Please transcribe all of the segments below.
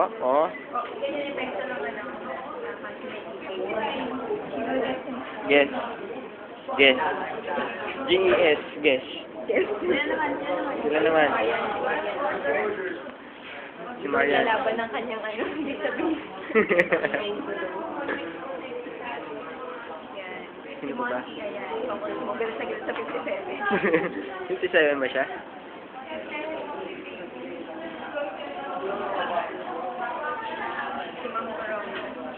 Oh, oh. Guess. Guess. G-E-S. Guess. Sila naman. Si Marian. Lalaban ng kanyang ano, hindi sabihin. Sino ba? Sa galit sa 57. 57 ba siya?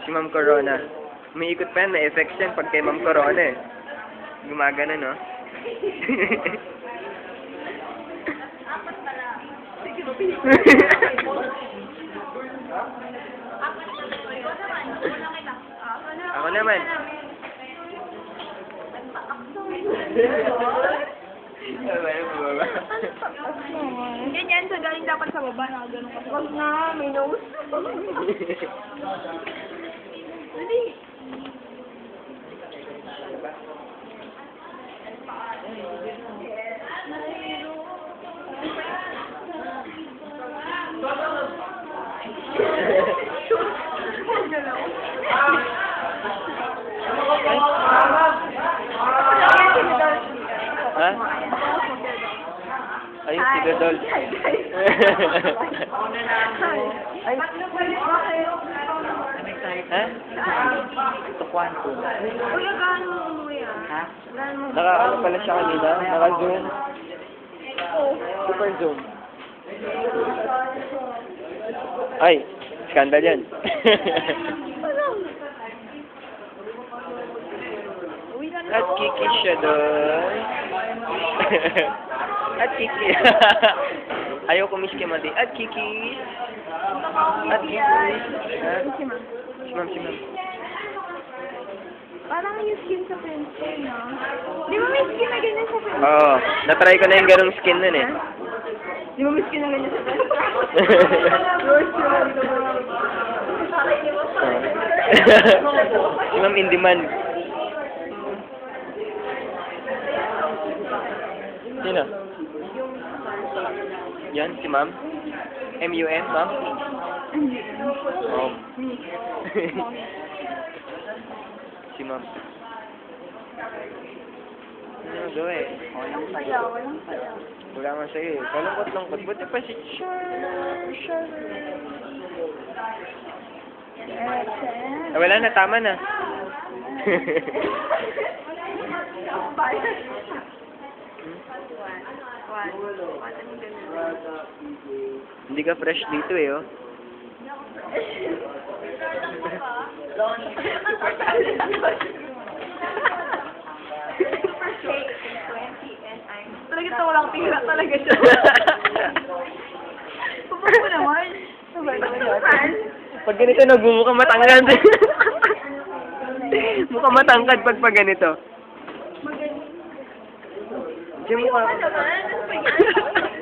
Si Ma'am Corona. Umiikot pa yan, may effects yan pag kay Ma'am Corona eh. Gumagana, no? Ako na. Ako naman. Ganyan, so galing dapat sa baba na ganun ka. Wag na, may nose. Ha? Ay, si Dodol. Ay, ha? Ito quantum. Kuya, gaano mo umuwi ah? Ha? Naka-ano pala siya kanina? Naka-zoom? Super zoom. Ay, skandal yan. At kiki siya doon. At kiki. Ayaw ko miss kay Mati. At kiki. At kiki. Si ma'am. Si ma'am, si ma'am. Parang yung skin sa pencil, no? Di ba may skin na ganyan sa pencil? Oo. Natry ko na yung ganong skin nun eh. Di ba may skin na ganyan sa pencil? Yours yun. Parang hindi mo si ma'am in demand. Sino? Yan, si ma'am. M-U-M, ma'am? Ma'am. si ma'am. Ano gawa eh? Walang. Wala nga sa'yo eh. Kalungkot-lungkot. Buti pa si Char. Char. Ah, wala na, tama na. Hindi ka fresh dito eh, oh. Talaga ito walang tira talaga siya. Pupag mo naman. Pag ganito, nagmumukha matangkad. Mukha matangkad pag pag ganito. Magaling. Diyan mukha. Ano naman? Ano ba yan?